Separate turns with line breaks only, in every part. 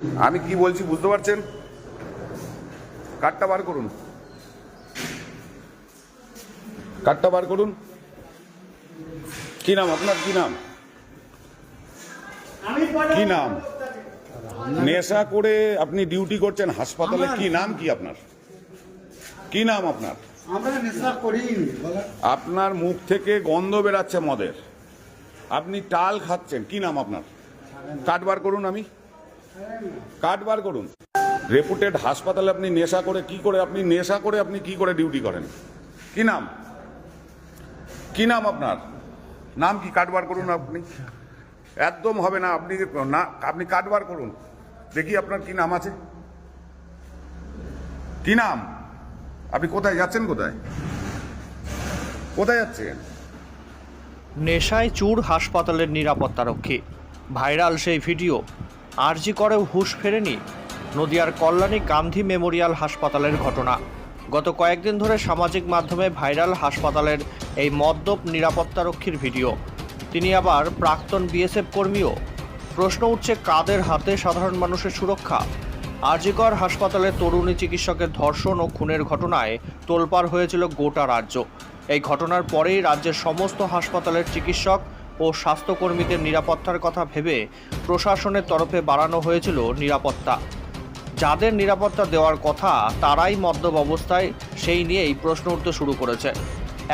আমি কি বলছি বুঝতে পারছেন? কার্ডটা বার করুন। কার্ডটা বার করুন। কি নাম আপনার? কি নাম? কি নাম? নেশা করে আপনি ডিউটি করছেন হাসপাতালে কি নাম কি আপনার? কি নাম আপনার? আপনার মুখ থেকে গন্ধ বেরাচ্ছে মদের। আপনি টাল খাচ্ছেন কি নাম আপনার? কার্ড বার করুন আমি। কার্ড বার করুন। রেপুটেড হাসপাতালে আপনি নেশা করে কি করে, আপনি নেশা করে আপনি কি করে ডিউটি করেন? কি নাম? কি নাম আপনার? নাম কি? কার্ড বার করুন আপনি। একদম হবে না, আপনি না, আপনি কার্ড বার করুন। দেখি আপনার কি নাম আছে। কি নাম? আপনি কোথায় যাচ্ছেন কোথায়? কোথায় যাচ্ছেন?
নেশায় চুর হাসপাতালের নিরাপত্তারক্ষী ভাইরাল সেই ভিডিও। আরজি করেও হুঁশ ফেরেনি নদিয়ার কল্যাণী গান্ধী মেমোরিয়াল হাসপাতালের ঘটনা। গত কয়েকদিন ধরে সামাজিক মাধ্যমে ভাইরাল হাসপাতালের এই মদ্যপ নিরাপত্তারক্ষীর ভিডিও। তিনি আবার প্রাক্তন বিএসএফ কর্মীও। প্রশ্ন উঠছে কাদের হাতে সাধারণ মানুষের সুরক্ষা? আরজিকর হাসপাতালে তরুণী চিকিৎসকের ধর্ষণ ও খুনের ঘটনায় তোলপাড় হয়েছিল গোটা রাজ্য। এই ঘটনার পরেই রাজ্যের সমস্ত হাসপাতালের চিকিৎসক ও স্বাস্থ্যকর্মীদের নিরাপত্তার কথা ভেবে প্রশাসনের তরফে বাড়ানো হয়েছিল নিরাপত্তা। যাদের নিরাপত্তা দেওয়ার কথা তারাই মদ্যপ অবস্থায় সেই নিয়েই প্রশ্ন উঠতে শুরু করেছে।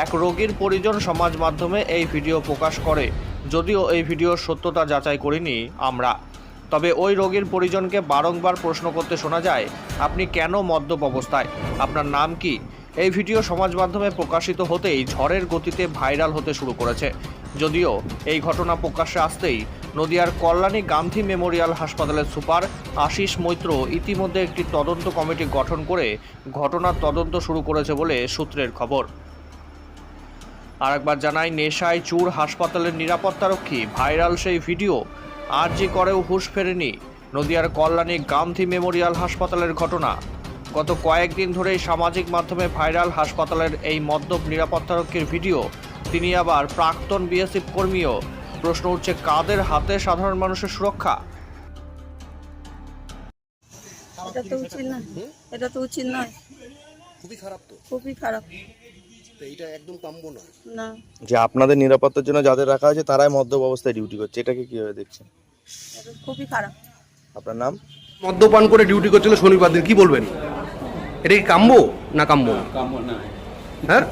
এক রোগীর পরিজন সমাজ মাধ্যমে এই ভিডিও প্রকাশ করে, যদিও এই ভিডিওর সত্যতা যাচাই করিনি আমরা। তবে ওই রোগীর পরিজনকে বারংবার প্রশ্ন করতে শোনা যায়, আপনি কেন মদ্যপ অবস্থায়? আপনার নাম কি? এই ভিডিও সমাজ মাধ্যমে প্রকাশিত হতেই ঝড়ের গতিতে ভাইরাল হতে শুরু করেছে। যদিও এই ঘটনা প্রকাশ্যে আসতেই নদিয়ার কল্যাণী গান্ধী মেমোরিয়াল হাসপাতালের সুপার আশিস মৈত্র ইতিমধ্যে একটি তদন্ত কমিটি গঠন করে ঘটনার তদন্ত শুরু করেছে বলে সূত্রের খবর। আরেকবার জানাই, নেশায় চুর হাসপাতালের নিরাপত্তারক্ষী ভাইরাল সেই ভিডিও আরজি করেও হুশ ফেরেনি নদিয়ার কল্যাণী গান্ধী মেমোরিয়াল হাসপাতালের ঘটনা। গত কয়েকদিন ধরেই সামাজিক মাধ্যমে ভাইরাল হাসপাতালের এই মদ্যপ নিরাপত্তারক্ষীর ভিডিও তিনি আবার প্রাক্তন বিএসএফ কর্মীও। প্রশ্ন উঠছে কাদের হাতে সাধারণ মানুষের সুরক্ষা?
এটা তো উচিত না। এটা তো উচিত নয়।
খুবই খারাপ তো।
খুবই খারাপ।
তো একদম কাম্য নয়।
না।
যে আপনাদের নিরাপত্তার জন্য যাদের রাখা হয়েছে তারাই মদ্যপ অবস্থায় ডিউটি করছে। এটাকে কীভাবে দেখছেন?
খুবই খারাপ।
আপনার নাম?
মদ্যপান করে ডিউটি করছিল শনিবার দিন। কি বলবেন? এটা কি কাম্য না কাম্য? না। হ্যাঁ?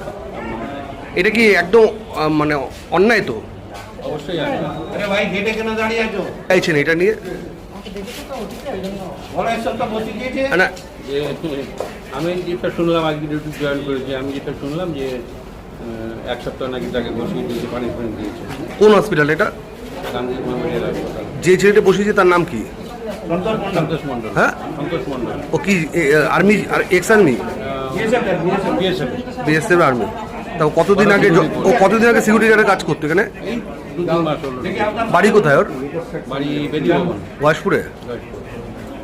এটা কি একদম মানে অন্যায় তো? চাইছেন এটা নিয়ে। না।
যে আমি যেটা শুনলাম আজকে ডিউটি জয়েন করেছি আমি যেটা শুনলাম যে এক সপ্তাহ নাকি তাকে বসিয়ে দিয়েছে পানিশমেন্ট দিয়েছে।
কোন হসপিটাল এটা? যে ছেলেটা বসিয়েছে তার নাম কি? হ্যাঁ? ও কি army ex army
BSF
army তা ও কতদিন আগে জ- ও কতদিন আগে সিকিউরিটি গার্ডের কাজ করতো এখানে? বাড়ি কোথায় ওর?
বাড়ি বেদি ভবন
বয়সপুরে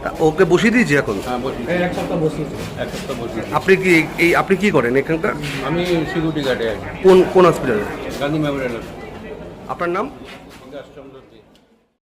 তা ওকে বসিয়ে দিয়েছি এখন?
হ্যাঁ বসি এক সপ্তাহ বসি এক সপ্তাহ বসি
আপনি কি এই- আপনি কি করেন এখানকার?
আমি সিকিউরিটি গার্ডে আছি।
কোন কোন হসপিটালে
গান্ধী মেমোরিয়াল
আপনার নাম?
বিকাশচন্দ্র